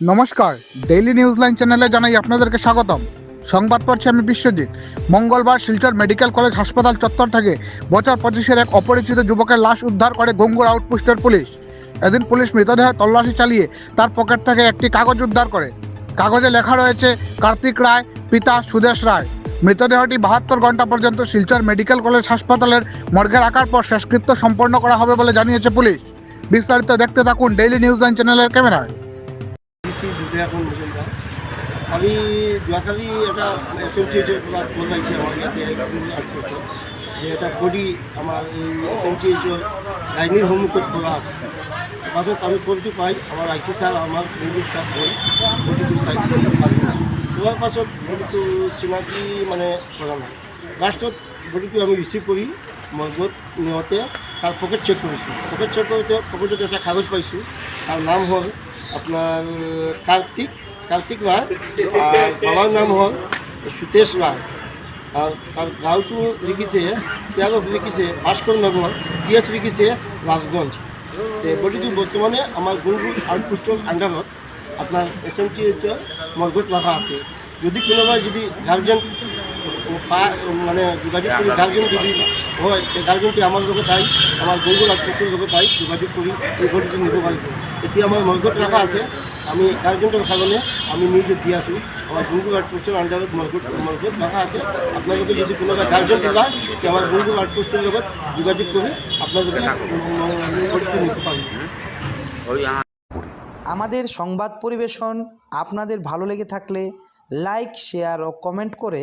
নমস্কার daily news line চ্যানেলে জানাই আপনাদেরকে স্বাগতম। সংবাদ পড়ছি আমি বিশ্বজিৎ। মঙ্গলবার শিলচর মেডিকেল কলেজ হাসপাতাল চত্বর থেকে বছর পঁচিশের এক অপরিচিত যুবকের লাশ উদ্ধার করে গঙ্গুর আউটপোস্টের পুলিশ। এদিন পুলিশ মৃতদেহ তল্লাশি চালিয়ে তার পকেট থেকে একটি কাগজ উদ্ধার করে। কাগজে লেখা রয়েছে, কার্তিক রায়, পিতা সুদেশ রায়। মৃতদেহটি বাহাত্তর ঘণ্টা পর্যন্ত শিলচর মেডিকেল কলেজ হাসপাতালের মর্গে রাখার পর শেষকৃত্য সম্পন্ন করা হবে বলে জানিয়েছে পুলিশ। বিস্তারিত দেখতে থাকুন ডেইলি নিউজ লাইন চ্যানেলের ক্যামেরায়। ডিসি বিদ্যাপন মজুমদার আমি যোৱাকালি এটা এছ এম টি এইচৰ পৰা ফোন আহিছে আমাৰ ইয়াতে যে এটা বডি আমাৰ এই এছ এম টি এইচৰ গাইনীৰ সন্মুখত খোলা আছে। পাছত আমি ফোনটো পাই আমাৰ আই চি ছাৰ আমাৰ পুলিচ ষ্টাফ গৈ বডিটো চাই চোৱাৰ পাছত বডিটো চিনাকি মানে কৰা নাই লাষ্টত বডিটো আমি ৰিচিভ কৰি মৰ্গত নিওঁতে তাৰ পকেট চেক কৰিছোঁ পকেট চেক কৰোঁতে পকেটত এটা কাগজ পাইছোঁ তাৰ নাম হ'ল আপনার কার্তিক কার্তিক রায় বাবার নাম হল সুতেশ রায়। আর তার গাঁওটো লিখিছে তেওঁলোক লিখিছে ভাস্কৰ নগৰ পি এছ লিখিছে লালগঞ্জ তে গতিকে বৰ্তমানে আমাৰ গুৰুগুল আউটপোষ্টৰ আণ্ডাৰত আপোনাৰ এছ এম টি এইচৰ মৰ্গত ৰখা আছে। যদি কোনোবাই যদি গাৰ্জেন মানে যোগাযোগ কৰি গাৰ্জেন যদি হয় তে গাৰ্জেনটো আমাৰ লগত আহি আমাৰ গুৰুগুল আউটপোষ্টৰ লগত আহি যোগাযোগ কৰি এই গতিটো নিব পাৰিব এতিয়া আমাৰ মৰ্গত ৰখা আছে আমি গাৰ্জেণ্টৰ কাৰণে আমি নিউজত দি আছোঁ আমাৰ গুৰুগুল আউটপোষ্টৰ আণ্ডাৰত মৰ্গত মৰ্গত ৰখা আছে। আপোনালোকে যদি কোনোবা গাৰ্জেন ওলায় তে আমাৰ গুৰুগুল আউটপোষ্টৰ লগত যোগাযোগ কৰি আপোনালোকে গতিটো নিব পাৰিব আমাদের সংবাদ পরিবেশন আপনাদের ভালো লেগে থাকলে লাইক শেয়ার ও কমেন্ট করে